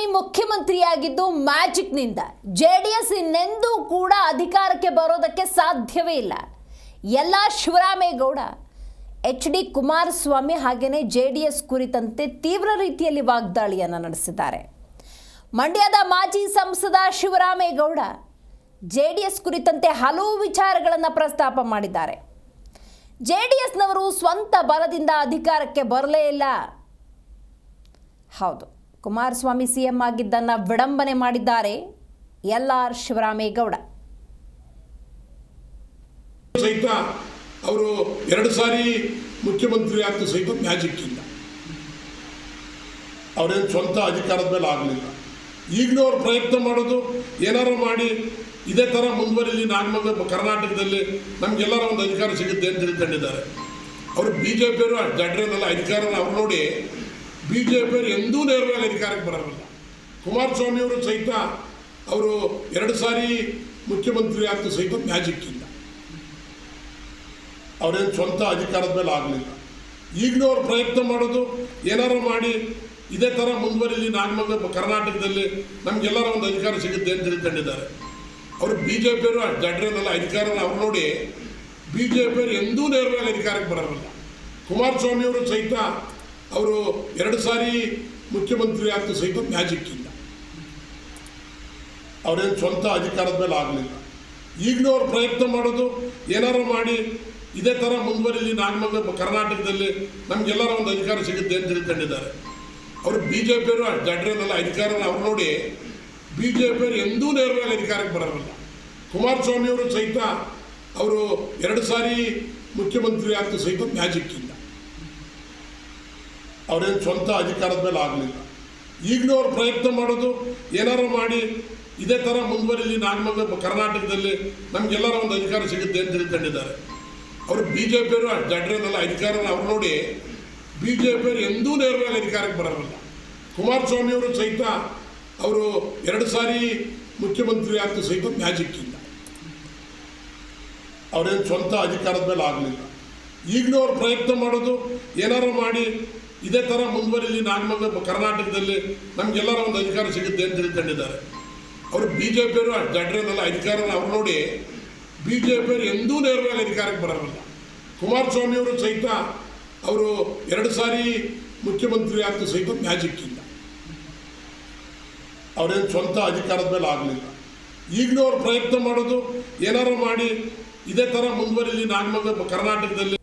ಕುಮಾರಸ್ವಾಮಿ ಮುಖ್ಯಮಂತ್ರಿಯಾಗಿದ್ದು ಮ್ಯಾಜಿಕ್ನಿಂದ J D S ಇನ್ನೆಂದೂ ಕೂಡ ಅಧಿಕಾರಕ್ಕೆ ಬರೋದಕ್ಕೆ ಸಾಧ್ಯವೇ ಇಲ್ಲ. ಎಲ್ಲ ಶಿವರಾಮೇಗೌಡ, ಎಚ್ ಡಿ ಕುಮಾರಸ್ವಾಮಿ ಹಾಗೆಯೇ ಜೆ ಡಿ ಎಸ್ ಕುರಿತಂತೆ ತೀವ್ರ ರೀತಿಯಲ್ಲಿ ವಾಗ್ದಾಳಿಯನ್ನು ನಡೆಸಿದ್ದಾರೆ. ಮಂಡ್ಯದ ಮಾಜಿ ಸಂಸದ ಶಿವರಾಮೇಗೌಡ ಜೆ ಡಿ ಎಸ್ ಕುರಿತಂತೆ ಹಲವು ವಿಚಾರಗಳನ್ನು ಪ್ರಸ್ತಾಪ ಮಾಡಿದ್ದಾರೆ. ಜೆ ಡಿ ಎಸ್ನವರು ಸ್ವಂತ ಬಲದಿಂದ ಅಧಿಕಾರಕ್ಕೆ ಬರಲೇ ಇಲ್ಲ. ಹೌದು. ಕುಮಾರಸ್ವಾಮಿ ಸಿಎಂ ಆಗಿದ್ದನ್ನು ವಿಡಂಬನೆ ಮಾಡಿದ್ದಾರೆ ಎಲ್ ಆರ್ ಶಿವರಾಮೇಗೌಡ. ಸಹಿತ ಅವರು ಎರಡು ಸಾರಿ ಮುಖ್ಯಮಂತ್ರಿ ಆಗ್ತು ಸಹಿತ ಮ್ಯಾಜಿಕ್ ಇಲ್ಲ. ಅವರೇನು ಸ್ವಂತ ಅಧಿಕಾರದ ಮೇಲೆ ಆಗಲಿಲ್ಲ. ಈಗಲೂ ಅವ್ರು ಪ್ರಯತ್ನ ಮಾಡೋದು ಏನಾರು ಮಾಡಿ ಇದೇ ಥರ ಮುಂದುವರಿಲಿ ನಾಗಮಂಗ ಕರ್ನಾಟಕದಲ್ಲಿ ನಮಗೆಲ್ಲರ ಒಂದು ಅಧಿಕಾರ ಸಿಗುತ್ತೆ ಅಂತ ತಿಳ್ಕೊಂಡಿದ್ದಾರೆ. ಅವರು ಬಿ ಜೆ ಪಿಯವರು ಜಡ್ರೇನಲ್ಲ ಅಧಿಕಾರನ ಅವ್ರು ನೋಡಿ ಬಿ ಜೆ ಪಿಯವರು ಎಂದೂ ನೇರವಾಗಿ ಅಧಿಕಾರಕ್ಕೆ ಬರೋಲ್ಲ. ಕುಮಾರಸ್ವಾಮಿಯವರು ಸಹಿತ ಅವರು ಎರಡು ಸಾರಿ ಮುಖ್ಯಮಂತ್ರಿ ಆಗ್ತು ಸಹಿತ ಮ್ಯಾಜಿಕ್ ಇಲ್ಲ. ಅವರೇನು ಸ್ವಂತ ಅಧಿಕಾರದ ಮೇಲೆ ಆಗಲಿಲ್ಲ. ಈಗಲೂ ಅವ್ರು ಪ್ರಯತ್ನ ಮಾಡೋದು ಏನಾರು ಮಾಡಿ ಇದೇ ಥರ ಮುಂದುವರಿಲಿ ನಾಗಮಂಗ ಕರ್ನಾಟಕದಲ್ಲಿ ನಮಗೆಲ್ಲರ ಒಂದು ಅಧಿಕಾರ ಸಿಗುತ್ತೆ ಅಂತ ತಿಳ್ಕೊಂಡಿದ್ದಾರೆ. ಅವರು ಬಿ ಜೆ ಪಿಯವರು ಜಡ್ರೇನಲ್ಲ ಅಧಿಕಾರನ ಅವ್ರು ನೋಡಿ ಬಿ ಜೆ ಪಿಯವರು ಎಂದೂ ನೇರವಾಗಿ ಅಧಿಕಾರಕ್ಕೆ ಬರೋಲ್ಲ. ಕುಮಾರಸ್ವಾಮಿಯವರು ಸಹಿತ ಅವರು ಎರಡು ಸಾರಿ ಮುಖ್ಯಮಂತ್ರಿ ಆಗ್ತು ಸಹಿತ ಮ್ಯಾಜಿಕ್ ಇಲ್ಲ. ಅವರೇನು ಸ್ವಂತ ಅಧಿಕಾರದ ಮೇಲೆ ಆಗಲಿಲ್ಲ. ಈಗಲೂ ಅವ್ರು ಪ್ರಯತ್ನ ಮಾಡೋದು ಏನಾರು ಮಾಡಿ ಇದೇ ಥರ ಮುಂದುವರಿಲಿ ನಾಗಮಂಗ ಕರ್ನಾಟಕದಲ್ಲಿ ನಮಗೆಲ್ಲರ ಒಂದು ಅಧಿಕಾರ ಸಿಗುತ್ತೆ ಅಂತ ತಿಳ್ಕೊಂಡಿದ್ದಾರೆ. ಅವರು ಬಿ ಜೆ ಪಿಯವರು ಜಡ್ರೇನಲ್ಲ ಅಧಿಕಾರನ ಅವ್ರು ನೋಡಿ ಬಿ ಜೆ ಪಿಯವರು ಎಂದೂ ನೇರವಾಗಿ ಅಧಿಕಾರಕ್ಕೆ ಬರೋಲ್ಲ ಕುಮಾರಸ್ವಾಮಿಯವರು ಸಹಿತ ಅವರು ಎರಡು ಸಾರಿ ಮುಖ್ಯಮಂತ್ರಿ ಆಗ್ತು ಸಹಿತ ಮ್ಯಾಜಿಕ್ ಇಲ್ಲ. ಅವರೇನು ಸ್ವಂತ ಅಧಿಕಾರದ ಮೇಲೆ ಆಗಲಿಲ್ಲ. ಈಗಲೂ ಅವ್ರು ಪ್ರಯತ್ನ ಮಾಡೋದು ಏನಾರು ಮಾಡಿ, ಇದೇ ಥರ ಮುಂದುವರಿಲಿ ನಾಗಮಂಗ ಕರ್ನಾಟಕದಲ್ಲಿ ನಮಗೆಲ್ಲರ ಒಂದು ಅಧಿಕಾರ ಸಿಗುತ್ತೆ ಅಂತ ತಿಳ್ಕೊಂಡಿದ್ದಾರೆ. ಅವರು ಬಿ ಜೆ ಪಿಯವರು ಜಡ್ರೇನಲ್ಲ ಅಧಿಕಾರನ ಅವ್ರು ನೋಡಿ ಬಿ ಜೆ ಪಿಯವರು ಎಂದೂ ನೇರವಾಗಿ ಅಧಿಕಾರಕ್ಕೆ ಬರೋಲ್ಲ ಕುಮಾರಸ್ವಾಮಿಯವರು ಸಹಿತ ಅವರು ಎರಡು ಸಾರಿ ಮುಖ್ಯಮಂತ್ರಿ ಆಗ್ತು ಸಹಿತ ಮ್ಯಾಜಿಕ್ ಇಲ್ಲ. ಅವರೇನು ಸ್ವಂತ ಅಧಿಕಾರದ ಮೇಲೆ ಆಗಲಿಲ್ಲ. ಈಗಲೂ ಅವ್ರು ಪ್ರಯತ್ನ ಮಾಡೋದು ಏನಾರು ಮಾಡಿ ಇದೇ ಥರ ಮುಂದುವರಿಲಿ ನಾಗಮಲ್ಲ ಕರ್ನಾಟಕದಲ್ಲಿ ನಮಗೆಲ್ಲರ ಒಂದು ಅಧಿಕಾರ ಸಿಗುತ್ತೆ ಅಂತ ತಿಳ್ಕೊಂಡಿದ್ದಾರೆ. ಅವರು ಬಿ ಜೆ ಪಿಯವರು ಜಡ್ರೇನಲ್ಲ ಅಧಿಕಾರನ ಅವ್ರು ನೋಡಿ ಬಿ ಜೆ ಪಿಯವರು ಎಂದೂ ನೇರವಾಗಿ ಅಧಿಕಾರಕ್ಕೆ ಬರೋಲ್ಲ ಕುಮಾರಸ್ವಾಮಿಯವರು ಸಹಿತ ಅವರು ಎರಡು ಸಾರಿ ಮುಖ್ಯಮಂತ್ರಿ ಆಗ್ತು ಸಹಿತ ಮ್ಯಾಜಿಕ್ ಇಲ್ಲ. ಅವರೇನು ಸ್ವಂತ ಅಧಿಕಾರದ ಮೇಲೆ ಆಗಲಿಲ್ಲ. ಈಗಲೂ ಅವ್ರು ಪ್ರಯತ್ನ ಮಾಡೋದು ಏನಾರು ಮಾಡಿ ಇದೇ ಥರ ಮುಂದುವರಿಲಿ ನಾಗಮಲ್ಲ ಕರ್ನಾಟಕದಲ್ಲಿ